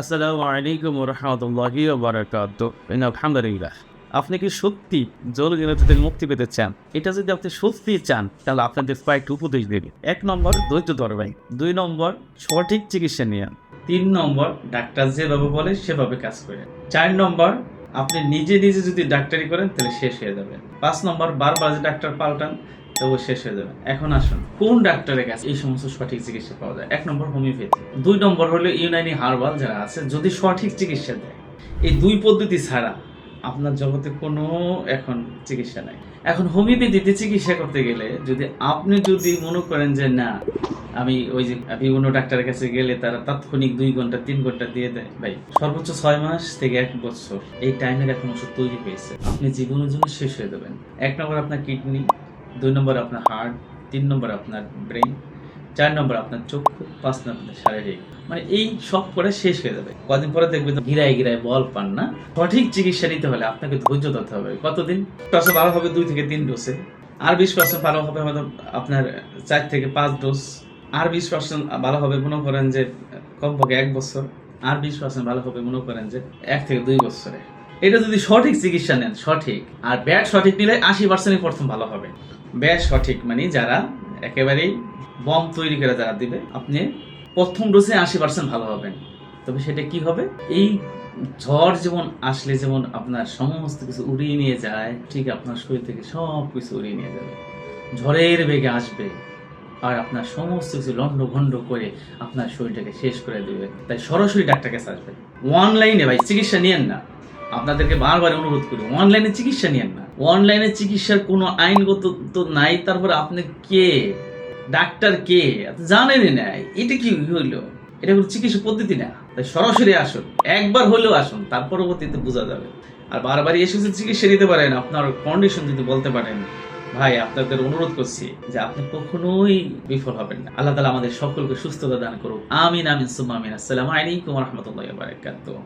আসসালামু আলাইকুম রহমতুল্লাহি বারাকাত। আলহামদুলিল্লাহ। আপনি কি সত্যি জলগিনা থেকে মুক্তি পেতে চান? এটা যদি আপনি সত্যি চান, তাহলে আপনাদের কয়েকটি উপদেশ দেবে এক নম্বর, ধৈর্য ধরবেন দুই নম্বর, সঠিক চিকিৎসা নিয়ে তিন নম্বর, ডাক্তার যেভাবে বলে সেভাবে কাজ করে চার নম্বর, আপনি নিজে নিজে যদি ডাক্তারি করেন, তাহলে শেষ হয়ে যাবে। পাঁচ নম্বর, বারবার যে ডাক্তার পাল্টান তবু শেষ হয়ে যাবে। এখন আসুন, কোন ডাক্তারের কাছে এই সমস্ত সঠিক চিকিৎসা পাওয়া যায়? এক নম্বর হোমিওপ্যাথি। দুই নম্বর হলো ইউনানি হার্বাল যারা আছে, যদি সঠিক চিকিৎসা দেয়। এই দুই পদ্ধতি ছাড়া আপনার জগতে কোনো এখন চিকিৎসা নাই। এখন হোমিওপ্যাথিতে চিকিৎসা করতে গেলে যদি আপনি যদি মনে করেন যে না, আমি ওই যে বিভিন্ন ডাক্তারের কাছে গেলে তারা তাৎক্ষণিক দুই ঘণ্টা, তিন ঘণ্টা দিয়ে দেয়। ভাই, সর্বোচ্চ ছয় মাস থেকে এক বছর এই টাইমের এখন ওষুধ তৈরি হয়েছে। আপনি জীবনের জন্য শেষ হয়ে যাবেন। এক নম্বর আপনার কিডনি দুই নম্বর আপনার হার্ট, তিন নম্বর আপনার ব্রেন চার নম্বর আপনার চক্ষু পাঁচ নম্বর শারীরিক। মানে এই সব করে শেষ হয়ে যাবে। কদিন পরে দেখবেন গিরায় গিরায় বল পান না। সঠিক চিকিৎসা নিতে হলে আপনাকে ধৈর্য ধরতে হবে। কতদিন? পার্সেন্ট ভালো হবে দুই থেকে তিন ডোসে আর বিশ পার্সেন্ট ভালো হবে হয়তো আপনার চার থেকে পাঁচ ডোজ আর বিশ পার্সেন্ট ভালো হবে মনে করেন যে কমপক্ষে এক বছর। আর বিশ পার্সেন্ট ভালো হবে মনে করেন যে এক থেকে দুই বছরে। এটা যদি সঠিক চিকিৎসা নেন, সঠিক। আর ব্যাট সঠিক নিলে আশি পার্সেন্টই প্রথম ভালো হবে। ব্যাট সঠিক মানে যারা একেবারেই বম তৈরি করে যারা দিবে, আপনি প্রথম ডোজে আশি পার্সেন্ট ভালো হবেন। তবে সেটা কি হবে? এই ঝড় যেমন আসলে যেমন আপনার সমস্ত কিছু উড়িয়ে নিয়ে যায়, ঠিক আপনার শরীর থেকে সব কিছু উড়িয়ে নিয়ে যাবে। ঝড়ের বেগে আসবে আর আপনার সমস্ত কিছু লন্ড ভন্ড করে আপনার শরীরটাকে শেষ করে দেবে। তাই সরাসরি ডাক্তার কাছে আসবেন। অনলাইনে ভাই, চিকিৎসা নিয়েন না। আপনাদেরকে বারবার অনুরোধ করি, অনলাইনে চিকিৎসা নিয়েন না। অনলাইনে চিকিৎসার কোনো আইনগত তো নাই, তারপরে আপনি কে? ডাক্তার কে? জানেনই না এটা কি হইল? এটা কোনো চিকিৎসা পদ্ধতি না? তাই সরাসরি আসুন, একবার হলেও আসুন, তার পরবর্তীতে বোঝা যাবে। আর বারবার এসে চিকিৎসা নিতে পারেন, আপনার কন্ডিশন যদি বলতে পারেন, ভাই, আপনাদের অনুরোধ করছি যে আপনি কখনোই বিফল হবেন না। আল্লাহ তালা আমাদের সকলকে সুস্থতা দান করুক। আমিন আমিন, সুম্মা, আমিন। আলাইকুম রহমতুল্লাহ